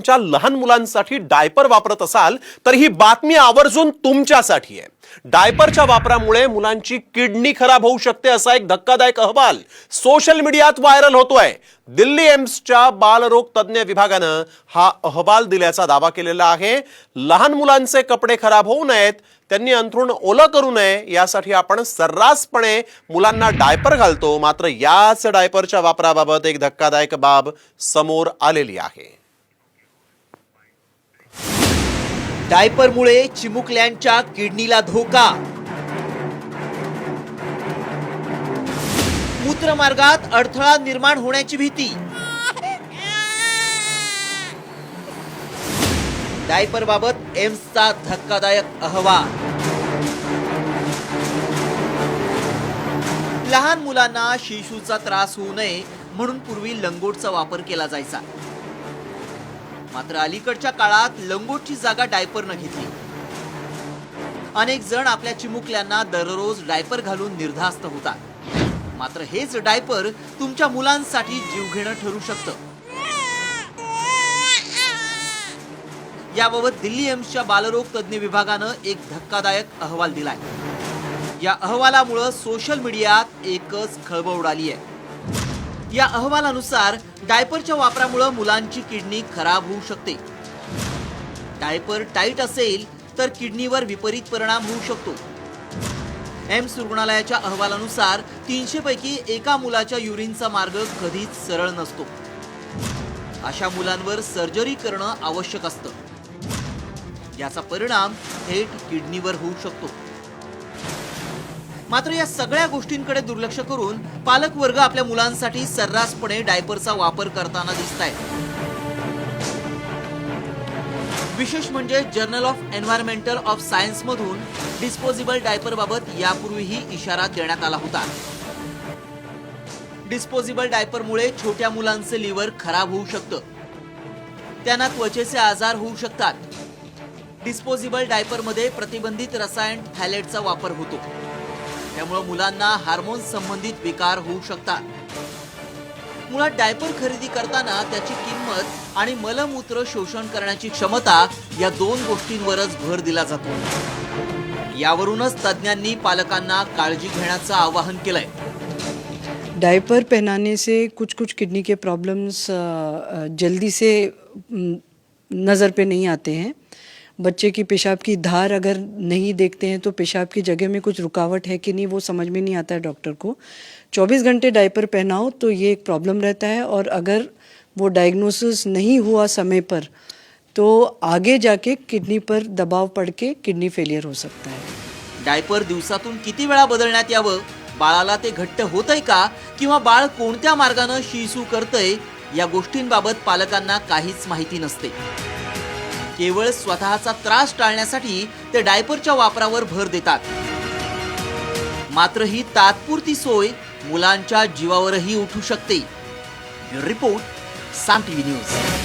च्या लहान मुलांसाठी डायपर वापरत असाल तर ही बातमी आवर्जून तुमच्यासाठी आहे. डायपरच्या वापरामुळे मुलांची किडनी खराब होऊ शकते असा एक धक्कादायक अहवाल सोशल मीडियात व्हायरल होतोय. दिल्ली एम्सच्या बालरोग तज्ज्ञ विभागानं हा अहवाल दिल्याचा दावा केलेला आहे. लहान मुलांचे कपडे खराब होऊ नयेत त्यांनी अंथरूण ओलं करू नये यासाठी आपण सर्रासपणे मुलांना डायपर घालतो. मात्र याच डायपरच्या वापराबाबत एक धक्कादायक बाब समोर आलेली आहे. डायपरमुळे चिमुकल्यांच्या किडनीला धोका. मूत्रमार्गात अडथळा निर्माण होण्याची भीती. डायपर बाबत एम्सचा धक्कादायक अहवाल. लहान मुलांना शिशूचा त्रास होऊ नये म्हणून पूर्वी लंगोटचा वापर केला जायचा. मात्र अलीकडच्या काळात लंगोटची जागा डायपरनं घेतली. अनेक जण आपल्या चिमुकल्यांना दररोज डायपर घालून निर्धास्त होतात. मात्र हेच डायपर तुमच्या मुलांसाठी जीवघेणं ठरू शकतं. याबाबत दिल्ली एम्सच्या बालरोग तज्ज्ञ विभागानं एक धक्कादायक अहवाल दिलाय. या अहवालामुळं सोशल मीडियात एकच खळबळ उडाली आहे या अहवालानुसार डायपरच्या वापरामुळे मुलांची किडनी खराब होऊ शकते. डायपर टाईट असेल तर किडनीवर विपरीत परिणाम होऊ शकतो. एम्स रुग्णालयाच्या अहवालानुसार तीनशे पैकी एका मुलाच्या युरिनचा मार्ग कधीच सरळ नसतो. अशा मुलांवर सर्जरी करणं आवश्यक असतं. याचा परिणाम थेट किडनीवर होऊ शकतो. मात्र या सगळ्या गोष्टींकडे दुर्लक्ष करून पालक वर्ग आपल्या मुलांसाठी सर्रासपणे डायपरचा वापर करताना दिसत विशेष म्हणजे journal of environmental of science मधून डिस्पोजेबल डायपर बाबत यापूर्वीही इशारा देण्यात आला होता. डिस्पोजेबल डायपरमुळे छोट्या मुलांचे लिव्हर खराब होऊ शकतं. त्यांना त्वचेचे आजार होऊ शकतात. डिस्पोजेबल डायपरमध्ये प्रतिबंधित रसायन थॅलेटचा वापर होतो. त्यामुळे मुलांना हार्मोन संबंधित विकार होऊ शकतात. मुळात डायपर खरेदी करताना त्याची किंमत आणि मलमूत्र शोषण करण्याची क्षमता या दोन गोष्टींवरच भर दिला जातो. यावरूनच तज्ज्ञांनी पालकांना काळजी घेण्याचं आवाहन केलंय. डायपर पहनाने से कुछ कुछ किडनी के प्रॉब्लम्स जल्दी से नज़र पे नहीं आते हैं। बच्चे की पेशाब की धार अगर नहीं देखते हैं तो पेशाब की जगह में कुछ रुकावट है कि नहीं वो समझ में नहीं आता है डॉक्टर को। 24 घंटे डायपर पहनाओ तो ये एक प्रॉब्लम रहता है और अगर वो डायग्नोसिस नहीं हुआ समय पर तो आगे जाके किडनी पर दबाव पड़ के किडनी फेलियर हो सकता है। डायपर दिवसातून किती वेळा बदलण्यात यावं? बाळाला ते घट्ट होतंय का? किंवा बाळ कोणत्या मार्गानं शिसू करतंय? या गोष्टींबाबत पालकांना काहीच माहिती नसते. केवळ स्वतःचा त्रास टाळण्यासाठी ते डायपरच्या वापरावर भर देतात. मात्र ही तात्पुरती सोय मुलांच्या जीवावरही उठू शकते. Report Saam TV news.